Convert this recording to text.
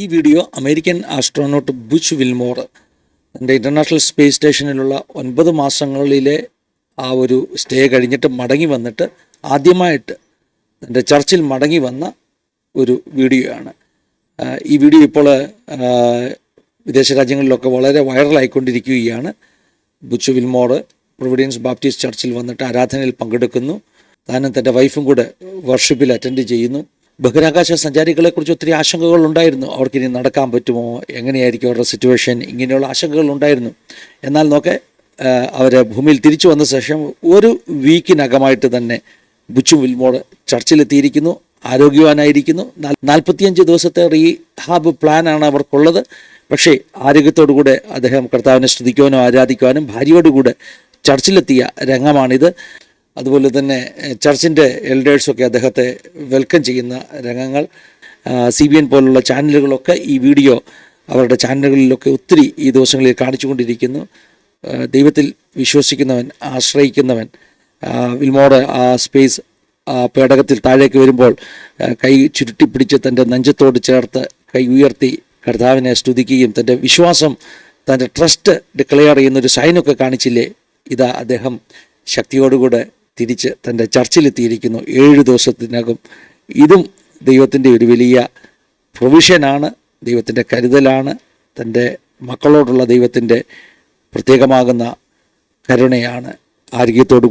ഈ video American astronaut Butch Wilmore തന്റെ international space സ്റ്റേഷനിലുള്ള ഒൻപത് മാസങ്ങളിലെ ആ ഒരു സ്റ്റേ കഴിഞ്ഞിട്ട് മടങ്ങി വന്നിട്ട് ആദ്യമായിട്ട് തന്റെ ചർച്ചിൽ മടങ്ങി വന്ന ഒരു വീഡിയോ ആണ് ഈ വീഡിയോ ഇപ്പോൾ വിദേശ രാജ്യങ്ങളിലൊക്കെ വളരെ വൈറലായിക്കൊണ്ടിരിക്കുകയാണ്. ബുച്ച് വിൽമോർ പ്രൊവിഡിയൻസ് ബാപ്റ്റിസ്റ്റ് ചർച്ചിൽ വന്നിട്ട് ആരാധനയിൽ പങ്കെടുക്കുന്നു. താനും തന്റെ വൈഫും കൂടെ വർഷിപ്പിൽ അറ്റൻഡ് ചെയ്യുന്നു. ബഹിരാകാശ സഞ്ചാരികളെക്കുറിച്ച് ഒത്തിരി ആശങ്കകൾ ഉണ്ടായിരുന്നു അവർക്ക് ഇനി നടക്കാൻ പറ്റുമോ? എങ്ങനെയായിരിക്കും അവരുടെ സിറ്റുവേഷൻ ഇങ്ങനെയുള്ള ആശങ്കകൾ ഉണ്ടായിരുന്നു എന്നാൽ നോക്കെ അവർ ഭൂമിയിൽ തിരിച്ചു വന്ന ശേഷം ഒരു വീക്കിനകമായിട്ട് തന്നെ ബുച്ചു വിൽമോട് ചർച്ചിലെത്തിയിരിക്കുന്നു. ആരോഗ്യവാനായിരിക്കുന്നു. നാൽ- നാൽപ്പത്തിയഞ്ച് ദിവസത്തെ റീഹാബ് പ്ലാനാണ് അവർക്കുള്ളത്. പക്ഷേ ആരോഗ്യത്തോടുകൂടെ അദ്ദേഹം കർത്താവിനെ സ്തുതിക്കുവാനും ആരാധിക്കുവാനും ഭാര്യയോടുകൂടെ ചർച്ചിലെത്തിയ രംഗമാണിത്. അതുപോലെ തന്നെ ചർച്ചിന്റെ എൽഡേഴ്സൊക്കെ അദ്ദേഹത്തെ വെൽക്കം ചെയ്യുന്ന രംഗങ്ങൾ സി ബി എൻ പോലുള്ള ചാനലുകളൊക്കെ ഈ വീഡിയോ അവരുടെ ചാനലുകളിലൊക്കെ ഒത്തിരി ഈ ദിവസങ്ങളിൽ കാണിച്ചുകൊണ്ടിരിക്കുന്നു. കൊണ്ടിരിക്കുന്നു ദൈവത്തിൽ വിശ്വസിക്കുന്നവൻ ആശ്രയിക്കുന്നവൻ വിൽമോടെ ആ സ്പേസ് പേടകത്തിൽ താഴേക്ക് വരുമ്പോൾ കൈ ചുരുട്ടിപ്പിടിച്ച് തന്റെ നെഞ്ചത്തോട് ചേർത്ത് കൈ ഉയർത്തി കർത്താവിനെ സ്തുതിക്കുകയും തന്റെ വിശ്വാസം തന്റെ ട്രസ്റ്റ് ഡിക്ലെയർ ചെയ്യുന്നൊരു സൈനൊക്കെ കാണിച്ചില്ലേ? ഇതാ അദ്ദേഹം ശക്തിയോടുകൂടെ തിരിച്ച് തന്റെ ചർച്ചിലെത്തിയിരിക്കുന്നു. ഏഴ് ദിവസത്തിനകം. ഇതും ദൈവത്തിന്റെ ഒരു വലിയ പ്രൊവിഷനാണ്. ദൈവത്തിന്റെ കരുതലാണ്. തന്റെ മക്കളോടുള്ള ദൈവത്തിന്റെ പ്രത്യേകമാകുന്ന കരുണയാണ്. ആരോഗ്യത്തോടു